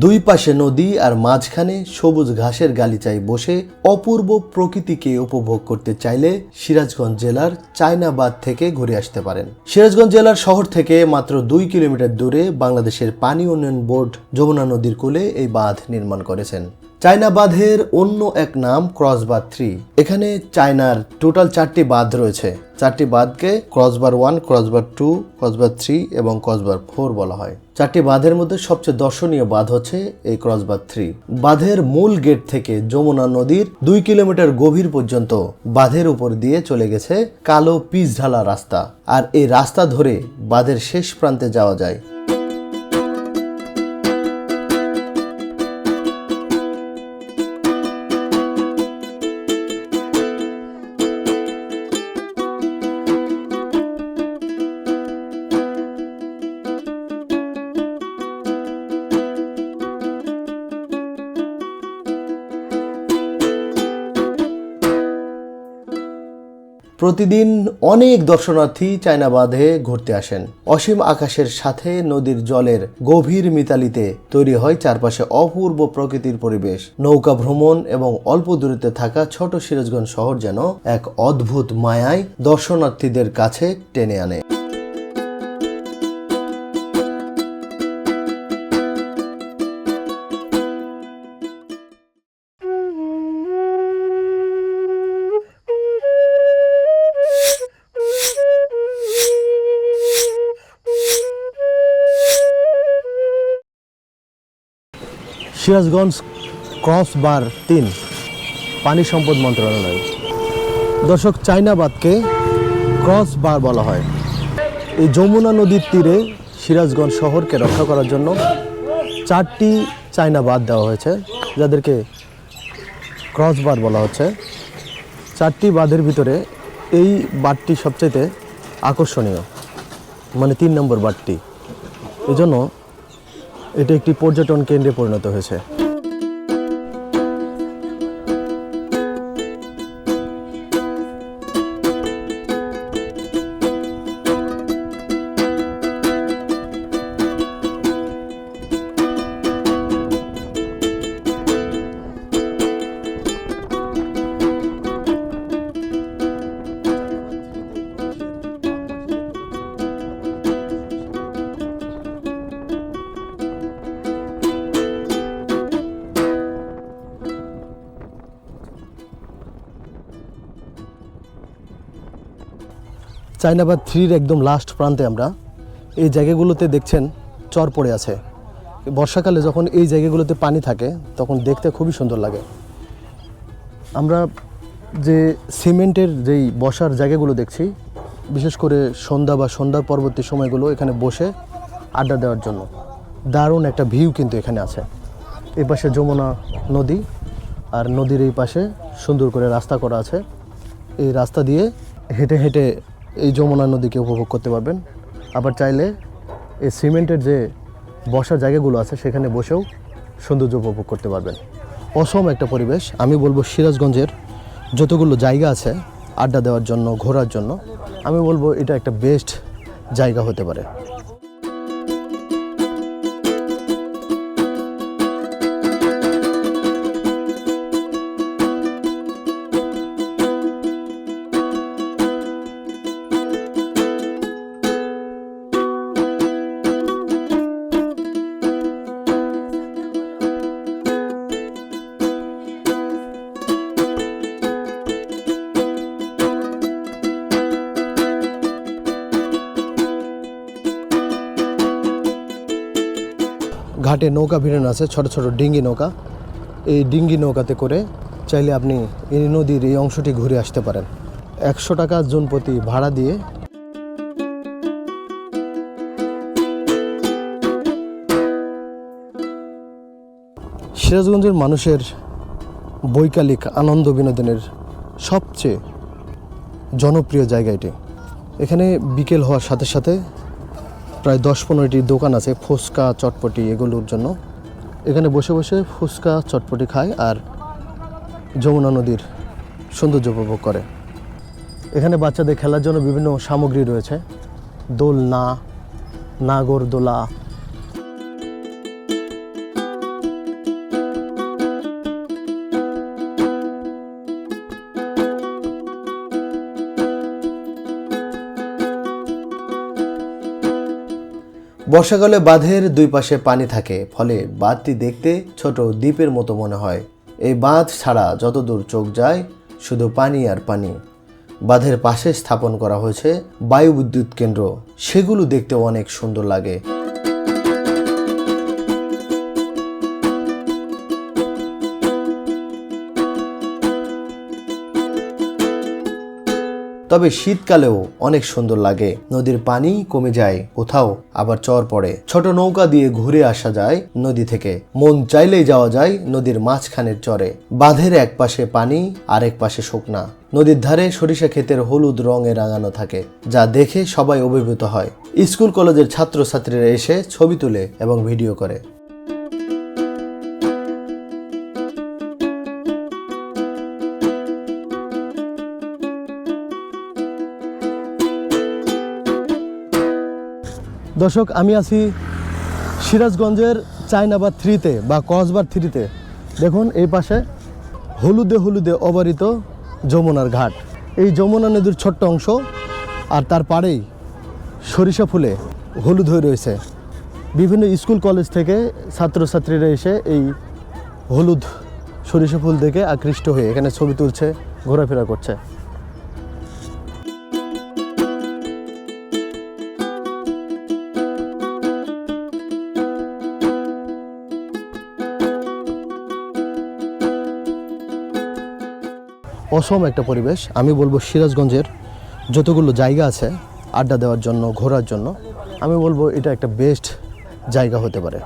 দুই পাশে নদী আর মাঝখানে সবুজ ঘাসের গালিচায় বসে অপূর্ব প্রকৃতিকে উপভোগ করতে চাইলে সিরাজগঞ্জ জেলার চায়নাবাদ থেকে ঘুরে আসতে পারেন। সিরাজগঞ্জ জেলার শহর থেকে মাত্র দুই কিলোমিটার দূরে বাংলাদেশের পানি উন্নয়ন বোর্ড যমুনা নদীর কূলে এই বাঁধ নির্মাণ করেছেন। চায়না বাঁধের অন্য এক নাম ক্রসবার থ্রি। এখানে চায়নার টোটাল চারটি বাঁধ রয়েছে। চারটি বাঁধকে crossbar one, crossbar two, crossbar three এবং ক্রসবার ফোর বলা হয়। চারটি বাঁধের মধ্যে সবচেয়ে দর্শনীয় বাঁধ হচ্ছে এই ক্রসবার থ্রি বাঁধের মূল গেট থেকে যমুনা নদীর দুই কিলোমিটার গভীর পর্যন্ত বাঁধের উপর দিয়ে চলে গেছে কালো পিচ ঢালা রাস্তা। আর এই রাস্তা ধরে বাঁধের শেষ প্রান্তে যাওয়া যায়। প্রতিদিন অনেক দর্শনার্থী চায়না বাঁধে ঘুরতে আসেন। অসীম আকাশের সাথে নদীর জলের গভীর মিতালিতে তৈরি হয় চারপাশে অপূর্ব প্রকৃতির পরিবেশ। নৌকা ভ্রমণ এবং অল্প দূরত্বে থাকা ছোট সিরাজগঞ্জ শহর যেন এক অদ্ভুত মায়ায় দর্শনার্থীদের কাছে টেনে আনে। সিরাজগঞ্জ ক্রস বার তিন, পানি সম্পদ মন্ত্রণালয়। দর্শক, চাইনাবাদকে ক্রস বার বলা হয়। এই যমুনা নদীর তীরে সিরাজগঞ্জ শহরকে রক্ষা করার জন্য চারটি চায়না বাদ দেওয়া হয়েছে, যাদেরকে ক্রস বার বলা হচ্ছে। চারটি বাঁধের ভিতরে এই বাঁধটি সবচাইতে আকর্ষণীয় মানে তিন নম্বর বাঁধটি এজন্য এটা একটি পর্যটন কেন্দ্রে পরিণত হয়েছে। চাইনাবাদ থ্রির একদম লাস্ট প্রান্তে আমরা। এই জায়গাগুলোতে দেখছেন চর পড়ে আছে। বর্ষাকালে যখন এই জায়গাগুলোতে পানি থাকে, তখন দেখতে খুবই সুন্দর লাগে। আমরা যে সিমেন্টের যেই বসার জায়গাগুলো দেখছি, বিশেষ করে সন্ধ্যা বা সন্ধ্যার পরবর্তী সময়গুলো এখানে বসে আড্ডা দেওয়ার জন্য। দারুণ একটা ভিউ কিন্তু এখানে আছে। এই পাশে যমুনা নদী আর নদীর এই পাশে সুন্দর করে রাস্তা করা আছে। এই রাস্তা দিয়ে হেঁটে হেঁটে এই যমুনা নদীকে উপভোগ করতে পারবেন। আবার চাইলে এই সিমেন্টের যে বসার জায়গাগুলো আছে, সেখানে বসেও সৌন্দর্য উপভোগ করতে পারবেন। অসম একটা পরিবেশ। আমি বলব সিরাজগঞ্জের যতগুলো জায়গা আছে, আড্ডা দেওয়ার জন্য, ঘোরার জন্য, আমি বলব এটা একটা বেস্ট জায়গা হতে পারে। ঘাটে নৌকা ভিড়ানো আছে, ছোট ছোট ডিঙ্গি নৌকা। এই ডিঙ্গি নৌকাতে করে চাইলে আপনি এই নদীর এই অংশটি ঘুরে আসতে পারেন। একশো টাকা জন প্রতি ভাড়া দিয়ে সিরাজগঞ্জের মানুষের বৈকালিক আনন্দ বিনোদনের সবচেয়ে জনপ্রিয় জায়গা এটি। এখানে বিকেল হওয়ার সাথে সাথে প্রায় দশ পনেরোটি দোকান আছে, ফুচকা, চটপটি এগুলোর জন্য। এখানে বসে বসে ফুচকা, চটপটি খায় আর যমুনা নদীর সৌন্দর্য উপভোগ করে। এখানে বাচ্চাদের খেলার জন্য বিভিন্ন সামগ্রী রয়েছে। দোলনা, নাগরদোলা বর্ষাকালে বাঁধের দুই পাশে পানি থাকে, ফলে বাঁধটি দেখতে ছোট দ্বীপের মতো মনে হয়। এই বাঁধ ছাড়া যতদূর চোখ যায়, শুধু পানি আর পানি। বাঁধের পাশে স্থাপন করা হয়েছে বায়ু বিদ্যুৎ কেন্দ্র। সেগুলো দেখতে অনেক সুন্দর লাগে। তবে শীতকালেও অনেক সুন্দর লাগে। নদীর পানি কমে যায়, কোথাও আবার চর পড়ে। ছোট নৌকা দিয়ে ঘুরে আসা যায় নদী থেকে। মন চাইলেই যাওয়া যায় নদীর মাঝখানের চরে। বাঁধের এক পাশে পানি, আরেক পাশে শুকনা। নদীর ধারে সরিষা ক্ষেতের হলুদ রঙে রাঙানো থাকে, যা দেখে সবাই অভিভূত হয়। স্কুল কলেজের ছাত্রছাত্রীরা এসে ছবি তুলে এবং ভিডিও করে। দর্শক, আমি আছি সিরাজগঞ্জের চায়নাবাদ থ্রিতে বা কসবার থ্রিতে। দেখুন, এই পাশে হলুদে হলুদে অবারিত যমুনার ঘাট। এই যমুনা নদীর ছোট্ট অংশ আর তার পাড়েই সরিষা ফুলে হলুদ হয়ে রয়েছে। বিভিন্ন স্কুল, কলেজ থেকে ছাত্রছাত্রীরা এসে এই হলুদ সরিষা ফুল দেখে আকৃষ্ট হয়ে এখানে ছবি তুলছে, ঘোরাফেরা করছে। অসম একটা পরিবেশ। আমি বলব সিরাজগঞ্জের যতগুলো জায়গা আছে, আড্ডা দেওয়ার জন্য, ঘোরার জন্য, আমি বলব এটা একটা বেস্ট জায়গা হতে পারে।